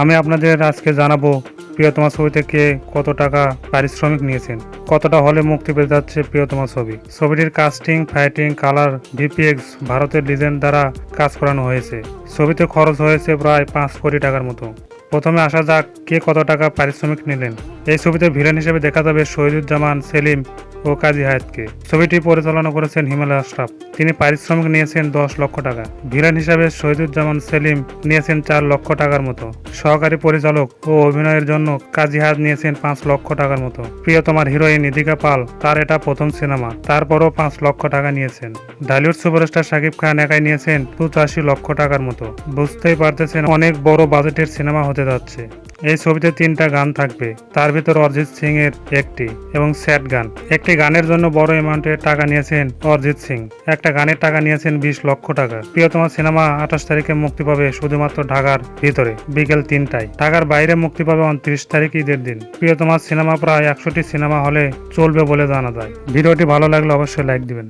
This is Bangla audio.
আমি আপনাদের আজকে জানাব প্রিয়তমা ছবি থেকে কত টাকা পারিশ্রমিক নিয়েছেন। কতটা হলে মুক্তি পেতে যাচ্ছে প্রিয়তমা ছবি। ছবিটির কাস্টিং ফাইটিং কালার ভিপিএক্স ভারতের ডিজাইন দ্বারা কাজ করানো হয়েছে। ছবিতে খরচ হয়েছে প্রায় পাঁচ কোটি টাকার মতো। প্রথমে আসা যাক কে কত টাকা পারিশ্রমিক নিলেন। এই ছবিতে ভিলেন হিসেবে দেখা যাবে শহীদুজ্জামান, সেলিম ও কাজী হায়াতকে। ছবিটি পরিচালনা করেছেন হিমালয় আশরাফ। তিনি পারিশ্রমিক নিয়েছেন দশ লক্ষ টাকা। ভিলেন হিসাবে শহীদুজ্জামান সেলিম নিয়েছেন চার লক্ষ টাকার মতো। সহকারী পরিচালক ও অভিনয়ের জন্য কাজী হায়াত নিয়েছেন পাঁচ লক্ষ টাকার মতো। প্রিয়তমার হিরোইন নিধিকা পাল, তার এটা প্রথম সিনেমা। তারপরও পাঁচ লক্ষ টাকা নিয়েছেন। ঢালিউড সুপারস্টার শাকিব খান একাই নিয়েছেন পঁচাশি লক্ষ টাকার মতো। বুঝতেই পারতেছেন অনেক বড় বাজেটের সিনেমা হতে যাচ্ছে। এই ছবিতে তিনটা গান থাকবে। তার ভিতর অরিজিৎ সিং এর একটি এবং স্যাড গান। একটি গানের জন্য বড় অ্যামাউন্টের টাকা নিয়েছেন অরিজিৎ সিং। একটা গানের টাকা নিয়েছেন বিশ লক্ষ টাকা। প্রিয়তমা সিনেমা আঠাশ তারিখে মুক্তি পাবে শুধুমাত্র ঢাকার ভিতরে, বিকেল তিনটায়। ঢাকার বাইরে মুক্তি পাবে উনত্রিশ তারিখ ঈদের দিন। প্রিয়তমা সিনেমা প্রায় একশোটি সিনেমা হলে চলবে বলে জানা যায়। ভিডিওটি ভালো লাগলে অবশ্যই লাইক দিবেন।